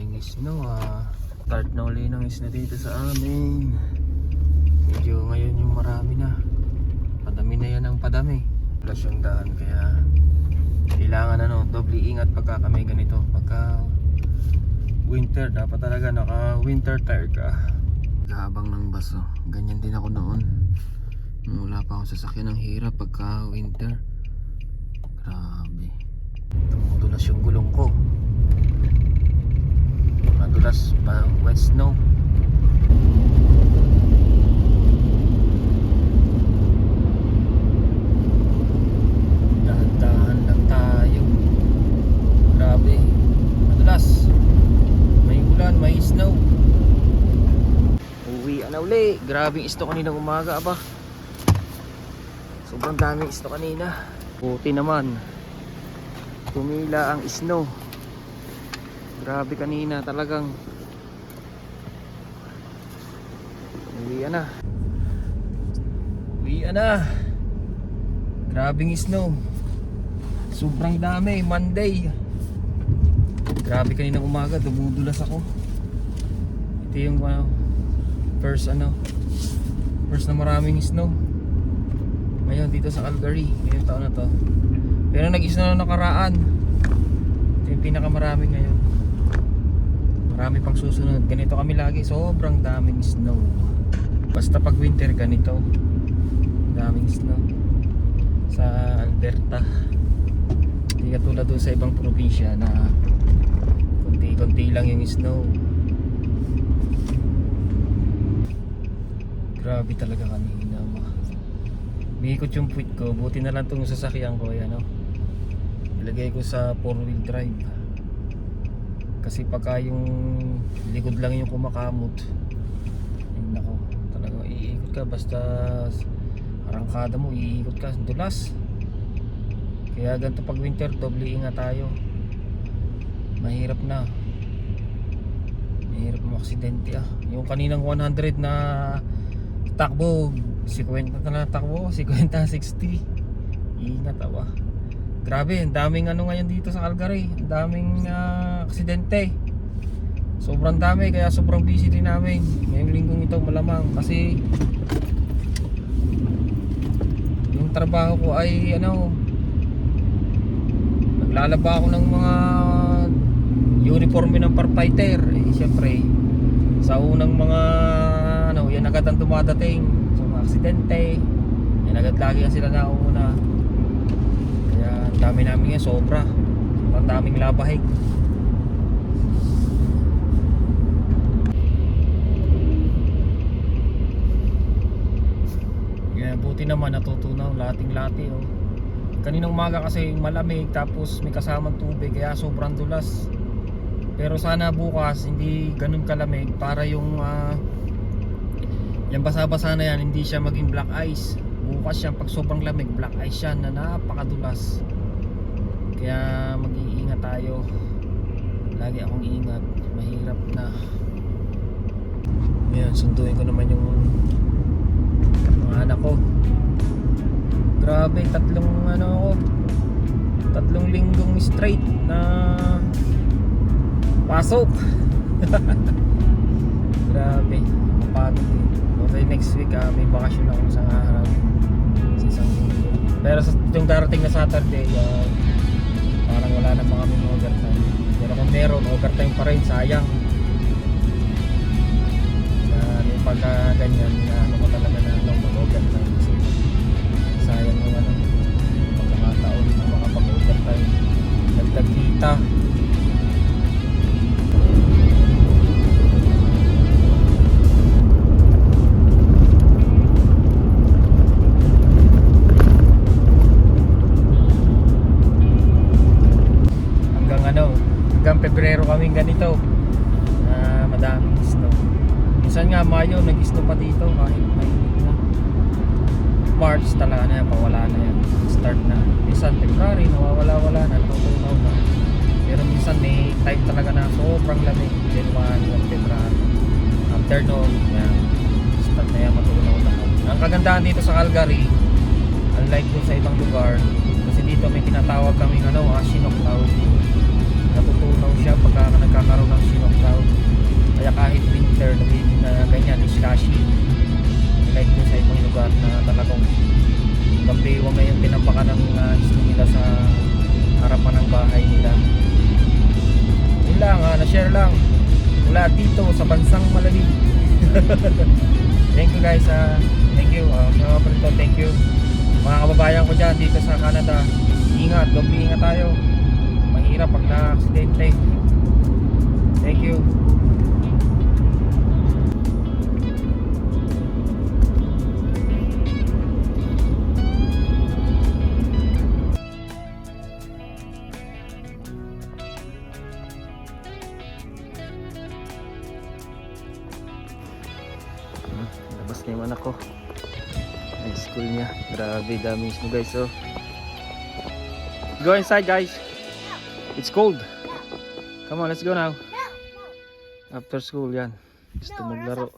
daming snow ah. Start na uli ng snow dito sa amin. Medyo ngayon yung marami na. Padami na yan ang padami. Plus yung daan kaya kailangan ano, doble ingat pagka kami ganito. Pagka winter, dapat talaga naka winter tire ka. Habang ng baso, ganyan din ako noon. Wala pa ako sasakyan ng hirap pagka winter. Grabe. Tumutulas yung gulong ko. Madulas pa wet snow. Dahan-dahan lang. Grabe. Madulas. May ulan, may snow. Uwi na uli. Grabe isto kanina umaga aba. Sobrang daming isto kanina. Buti naman. Tumila ang snow. Grabe kanina talagang. Uwi na. Uwi na. Grabing snow. Sobrang dami. Monday. Grabe kanina umaga. Dumudulas ako. Ito yung uh, first ano. First na maraming snow. Ngayon dito sa Calgary. Ngayong taon na to. Pero nag-snow na nakaraan. Ito yung pinakamarami ngayon. Marami pang susunod. Ganito kami lagi. Sobrang daming snow. Basta pag winter ganito. Daming snow. Sa Alberta. Hindi katulad doon sa ibang probinsya na konti-konti lang yung snow. Grabe talaga kanina. Umiikot yung puwit ko. Buti na lang itong sasakyan ko. Ayan o. Ilagay ko sa 4 wheel drive. Kasi pagka yung likod lang yung kumakamot. Ay nako. Talaga iikot ka. Basta arangkada mo iikot ka. Dulas. Kaya ganito pag winter doble ingat tayo. Mahirap na. Mahirap mo aksidente ah. Yung kaninang 100 na takbo 50 na lang takbo 50 60 ingat awa grabe ang daming ano ngayon dito sa Calgary. Ang daming ah, aksidente. Sobrang dami kaya sobrang busy din namin. Ngayong linggong ito malamang. Kasi yung trabaho ko ay ano naglalaba ako ng mga uniforme ng firefighter eh syempre sa unang mga ano yan agad ang dumadating. So mga aksidente yan agad lagi yan sila nauna ang dami namin yan sobra ang daming labahig kaya buti naman natutunaw lating lati oh. kaninang umaga kasi malamig tapos may kasamang tubig kaya sobrang dulas pero sana bukas hindi ganun kalamig para yung ah, yung basa-basa na yan hindi siya maging black ice. Bukas yan pag sobrang lamig black ice yan na napakadulas. Kaya mag-iingat tayo. Lagi akong ingat. Mahirap na. Ngayon sunduin ko naman yung mga anak ko. Grabe tatlong ano ako. Tatlong linggong straight na pasok grabe mapagod eh okay next week ah, may bakasyon ako sa araw sa isang pero sa yung darating na Saturday ah, wala na mga kaming overtime. Pero kung meron overtime pa rin sayang. Uh, yung pagka ganyan na ano ganito. Na madaming snow. Minsan nga Mayo nag snow pa dito. Kahit may na. March talaga na yan pawala na yan. Start na. Minsan February nawawala-wala na. Natutunaw na. Pero minsan may time talaga na sobrang lamig. January at February. After noon yan. Start na yan matutunaw na. Ang kagandahan dito sa Calgary unlike dun sa ibang lugar kasi dito may tinatawag kaming ano, sinok tawag dito siya pagka nagkakaroon ng sinok cloud kaya kahit winter na ah, ganyan is like dun sa ibang lugar na talagang kapriwa ngayon tinampakan ng ah, uh, isno nila sa harapan ng bahay nila. Yun lang ha, na-share lang. Mula dito sa bansang malamig thank you guys ha. Uh, thank you uh, mga kapalito thank you. Mga kababayan ko dyan dito sa Canada. Ingat, gabi ingat tayo. Mahirap pag na-aksidente. Thank you. Hmm, Labas na yung anak ko. High school niya. Grabe, dami snow guys. So, go inside guys. It's cold. Come on, let's go now. After school yan. Gusto maglaro.